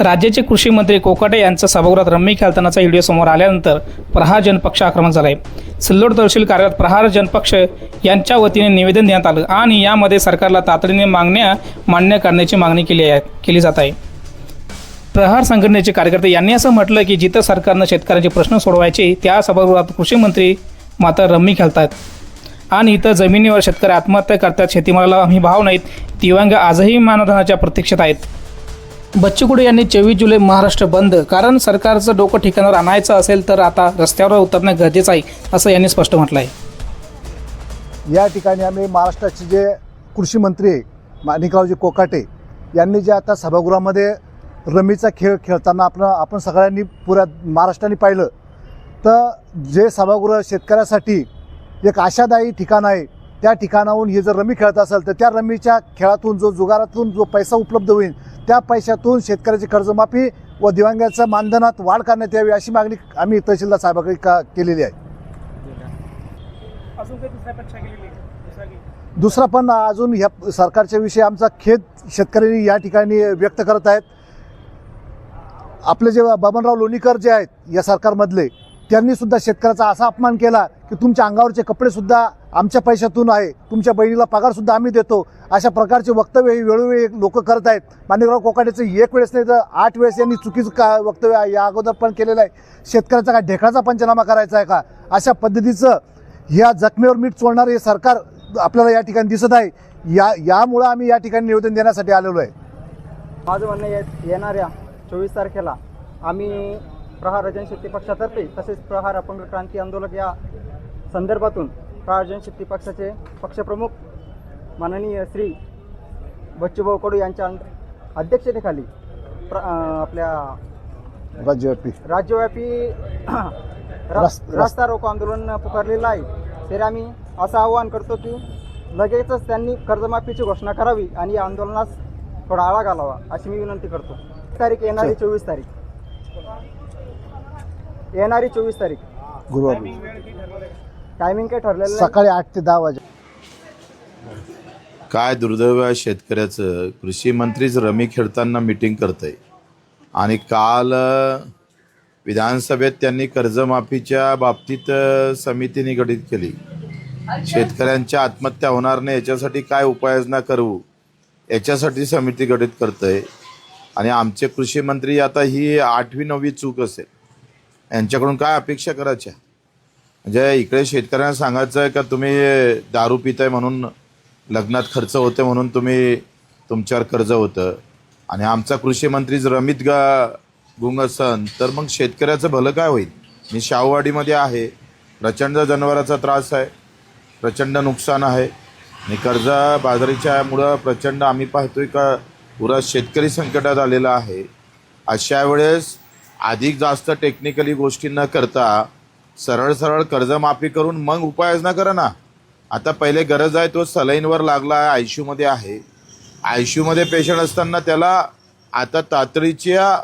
राज्याचे कृषी मंत्री कोकाटे यांचा सभागृहात रम्मी खेळतानाचा व्हिडिओ समोर आल्यानंतर प्रहार जनपक्ष आक्रमण झाला आहे सिल्लोड तहसील कार्यालयात प्रहार जनपक्ष यांच्या वतीने निवेदन देण्यात आलं आणि यामध्ये सरकारला तातडीने मागण्या मान्य करण्याची मागणी केली आहे केली जात आहे. प्रहार संघटनेचे कार्यकर्ते यांनी असं म्हटलं की जिथं सरकारनं शेतकऱ्यांचे प्रश्न सोडवायचे त्या सभागृहात कृषी मंत्री मात्र रम्मी खेळतात. आणि इथं जमिनीवर शेतकरी आत्महत्या करतात शेतीमालाला आम्ही भाव नाहीत दिव्यांग आजही मानधनाच्या प्रतीक्षेत आहेत. बच्चूकुडे यांनी चोवीस जुलै महाराष्ट्र बंद. कारण सरकारचं डोकं ठिकाणावर आणायचं असेल तर आता रस्त्यावर उतरणं गरजेचं आहे असं यांनी स्पष्ट म्हटलं आहे या ठिकाणी आम्ही महाराष्ट्राचे जे कृषी मंत्री माणिकरावजी कोकाटे यांनी जे आता सभागृहामध्ये रमीचा खेळ खेळताना आपण आपण सगळ्यांनी पुऱ्या महाराष्ट्राने पाहिलं तर जे सभागृह शेतकऱ्यासाठी एक आशादायी ठिकाण आहे त्या ठिकाणाहून हे जर रमी खेळत असेल तर त्या रमीच्या खेळातून जो जुगारातून जो पैसा उपलब्ध होईल त्या पैशातून शेतकऱ्याची कर्जमाफी व दिव्यांगाच्या मानधनात वाढ करण्यात यावी अशी मागणी आम्ही तहसीलदार साहेबाकडे का केलेली आहे. दुसरा पण अजून ह्या सरकारच्या विषयी आमचा खेद शेतकऱ्यांनी या ठिकाणी व्यक्त करत आहेत. आपले जे बबनराव लोणीकर जे आहेत या सरकारमधले त्यांनी सुद्धा शेतकऱ्याचा असा अपमान केला की तुमच्या अंगावरचे कपडे सुद्धा आमच्या पैशातून आहे. तुमच्या बहिणीला पगार सुद्धा आम्ही देतो. अशा प्रकारचे वक्तव्य हे वेळोवेळी लोक करत आहेत. माणिकराव कोकाटेचं एक वेळेस नाही तर आठ वेळेस यांनी चुकीचं का वक्तव्य या अगोदर पण केलेलं आहे. शेतकऱ्याचा काय ढेकळाचा पंचनामा करायचा आहे का? अशा पद्धतीचं या जखमेवर मीठ चोळणारं हे सरकार आपल्याला या ठिकाणी दिसत आहे. या यामुळं आम्ही या ठिकाणी निवेदन देण्यासाठी आलेलो आहे. माझं म्हणणं ये येणाऱ्या चोवीस तारखेला आम्ही प्रहार जनशक्ती पक्षातर्फे तसेच प्रहार अपंग क्रांती आंदोलक या संदर्भातून प्रहार जनशक्ती पक्षाचे पक्षप्रमुख माननीय श्री बच्चूभाऊ कडू यांच्या अध्यक्षतेखाली प्र आपल्या राज्यव्यापी. राज्यव्यापी रास्ता रोको आंदोलन पुकारलेलं आहे. तरी आम्ही असं आवाहन करतो की लगेचच त्यांनी कर्जमाफीची घोषणा करावी आणि या आंदोलनास थोडा आळा घालावा अशी मी विनंती करतो. तारीख येणारी चोवीस तारीख. येणारी चोवीस तारीख. गुरुवार टायमिंग काय ठरलेलं नाही. सकाळी आठ ते दहा वाजे. काय दुर्दैव आहे शेतकऱ्याचं? कृषी मंत्रीच रमी खेळताना मिटिंग करत आहे आणि काल अ, विधानसभेत त्यांनी कर्जमाफीच्या बाबतीत अ, समिती निगडित केली. शेतकऱ्यांच्या आत्महत्या होणार नाही याच्यासाठी काय उपाययोजना करू? याच्यासाठी समिती गठीत करतंय. आणि आमचे कृषी मंत्री आता ही आठवी नववी चूक असेल. यांच्याकडून काय अपेक्षा करायच्या? म्हणजे इकडे शेतकऱ्यांना सांगायचं आहे का तुम्ही दारू पिताय म्हणून लग्नात खर्च होते म्हणून तुम्ही तुमच्यावर कर्ज होतं? आणि आमचा कृषी मंत्री जर रमित गा गुंग असन तर मग शेतकऱ्याचं भलं काय होईल? मी शाहूवाडीमध्ये आहे. प्रचंड जनावराचा त्रास आहे. प्रचंड नुकसान आहे. आणि कर्ज बाजारीच्यामुळं प्रचंड आम्ही पाहतोय का पुरा शेतकरी संकटात आलेला आहे. अशा वेळेस अधिक जास्त टेक्निकली गोष्टी न करता सरळ सरळ कर्जमाफी करून मग उपाययोजना करा ना. आता पहिले गरज आहे तो सलाईनवर लागला आहे आयमध्ये आहे. आयमध्ये पेशंट असताना त्याला आता तातडीच्या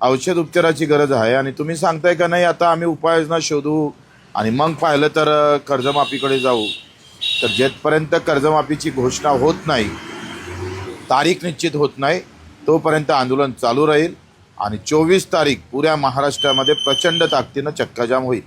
औषध उपचाराची गरज आहे आणि तुम्ही सांगताय का नाही आता आम्ही उपाययोजना शोधू आणि मग पाहिलं तर कर्जमाफीकडे जाऊ. तर जेथपर्यंत कर्जमाफीची घोषणा होत नाही तारीख निश्चित होत नाही तोपर्यंत आंदोलन चालू राहील. आणि चोवीस तारीख पुऱ्या महाराष्ट्रामध्ये प्रचंड ताकदीनं चक्काजाम होईल.